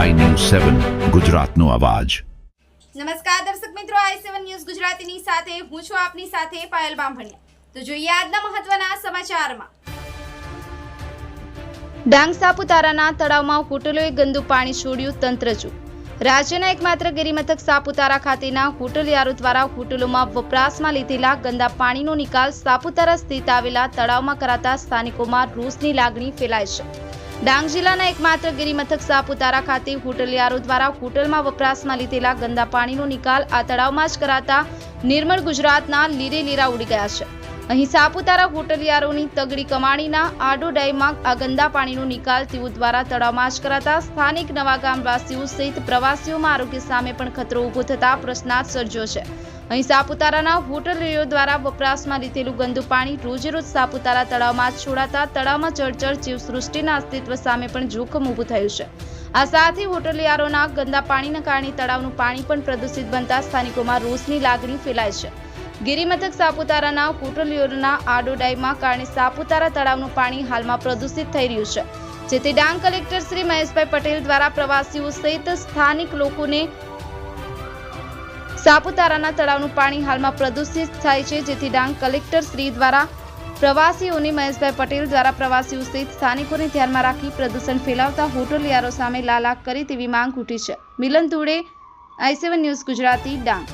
સેવન ગુજરાતનો અવાજ. નમસ્કાર દર્શક મિત્રો આઈ સેવન ન્યૂઝ ગુજરાતીની સાથે હું છું આપની સાથે પાયલ બામભણિયા. તો જોઈએ આજના મહત્વના સમાચારમાં. ડાંગ સાપુતારાના તળાવમાં હોટલોએ ગંદુ પાણી છોડ્યું તંત્ર ચૂક રાજ્યના એકમાત્ર ગિરિમથક સાપુતારા ખાતેના હોટલિયારો દ્વારા હોટલોમાં વપરાશમાં લીધેલા ગંદા પાણીનો નિકાલ સાપુતારા સ્થિત આવેલા તળાવમાં કરાતા સ્થાનિકોમાં રોષની લાગણી ફેલાય છે. ડાંગ જિલ્લાના એકમાત્ર ગિરિમથક સાપુતારા ખાતે હોટલિયારો દ્વારા હોટલમાં વપરાશમાં લીધેલા ગંદા પાણીનો નિકાલ આ તળાવમાં જ કરાતા નિર્મળ ગુજરાતના લીરે લીરા ઉડી ગયા છે. અહીં સાપુતારા હોટલિયારોની તગડી કમાણીના આડો ડાઈમાં આ ગંદા પાણીનો નિકાલ તેઓ દ્વારા તળાવમાં જ કરાતા સ્થાનિક નવા ગામવાસીઓ સહિત પ્રવાસીઓમાં આરોગ્ય સામે પણ ખતરો ઊભો થતા પ્રશ્નાર્થ સર્જ્યો છે. અહીં સાપુતારાના હોટલીઓ દ્વારા વપરાશમાં લીધેલું ગંદુ પાણી રોજેરોજ સાપુતારા તળાવમાં છોડાતા તળાવમાં જળચર જીવસૃષ્ટિના અસ્તિત્વ સામે પણ જોખમ ઊભું થયું છે. આ સાથે હોટલિયારોના ગંદા પાણીના કારણે તળાવનું પાણી પણ પ્રદૂષિત બનતા સ્થાનિકોમાં રોષની લાગણી ફેલાય છે. ગિરિમથક સાપુતારાના હોટલિયોના આડોડાઈમાં કારણે સાપુતારા તળાવનું પાણી હાલમાં પ્રદૂષિત થઈ રહ્યું છે. જેથી ડાંગ કલેક્ટર શ્રી મહેશભાઈ પટેલ દ્વારા પ્રવાસીઓ સહિત સ્થાનિક લોકોને સાપુતારાના તળાવનું પાણી હાલમાં પ્રદૂષિત થાય છે, જેથી ડાંગ કલેક્ટર શ્રી દ્વારા પ્રવાસીઓની મહેશભાઈ પટેલ દ્વારા પ્રવાસીઓ સહિત સ્થાનિકોને ધ્યાનમાં રાખી પ્રદૂષણ ફેલાવતા હોટલિયારો સામે લાલાક કરી તેવી માંગ ઉઠી છે. Milan Dhude, I news Gujarati, Dang.